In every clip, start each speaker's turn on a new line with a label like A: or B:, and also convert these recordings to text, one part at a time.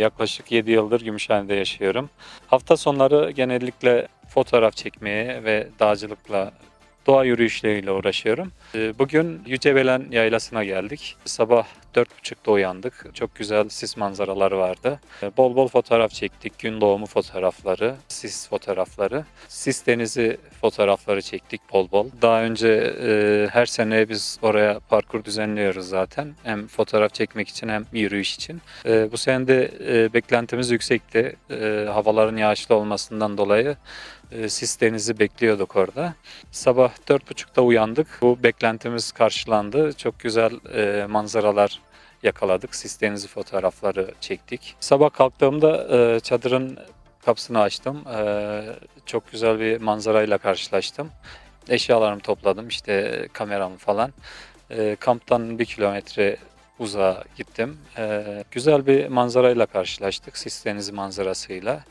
A: Yaklaşık 7 yıldır Gümüşhane'de yaşıyorum. Hafta sonları genellikle fotoğraf çekmeye ve dağcılıkla, doğa yürüyüşleriyle uğraşıyorum. Ee, Bugün Yücebelen Yaylası'na geldik. Sabah 4.30'da uyandık. Çok güzel sis manzaraları vardı. Ee, Bol bol fotoğraf çektik. Gün doğumu fotoğrafları, sis fotoğrafları, sis denizi fotoğrafları çektik bol bol. Daha önce e, her sene biz oraya parkur düzenliyoruz zaten. Hem fotoğraf çekmek için hem yürüyüş için. E, bu sene de e, beklentimiz yüksekti. E, havaların yağışlı olmasından dolayı e, sis denizi bekliyorduk orada. Sabah 4.30'da uyandık. Bu beklentimiz karşılandı. Çok güzel e, manzaralar yakaladık. Sis denizi fotoğrafları çektik. Sabah kalktığımda e, çadırın kapısını açtım. E, çok güzel bir manzarayla karşılaştım. Eşyalarımı topladım. işte kameramı falan. E, kamptan bir kilometre uzağa gittim. E, güzel bir manzarayla karşılaştık. Sis denizi manzarasıyla.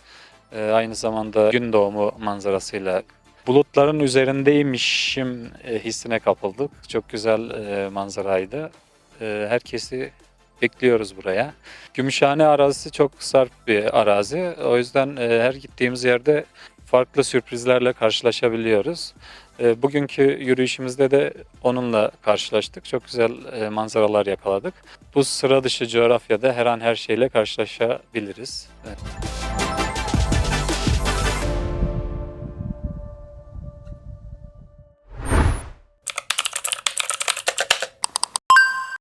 A: E, aynı zamanda gün doğumu manzarasıyla bulutların üzerindeymişim e, hissine kapıldık. Çok güzel e, manzaraydı. E, herkesi bekliyoruz buraya. Gümüşhane arazisi çok sarp bir arazi. O yüzden e, her gittiğimiz yerde farklı sürprizlerle karşılaşabiliyoruz. E, bugünkü yürüyüşümüzde de onunla karşılaştık. Çok güzel e, manzaralar yakaladık. Bu sıra dışı coğrafyada her an her şeyle karşılaşabiliriz. Evet.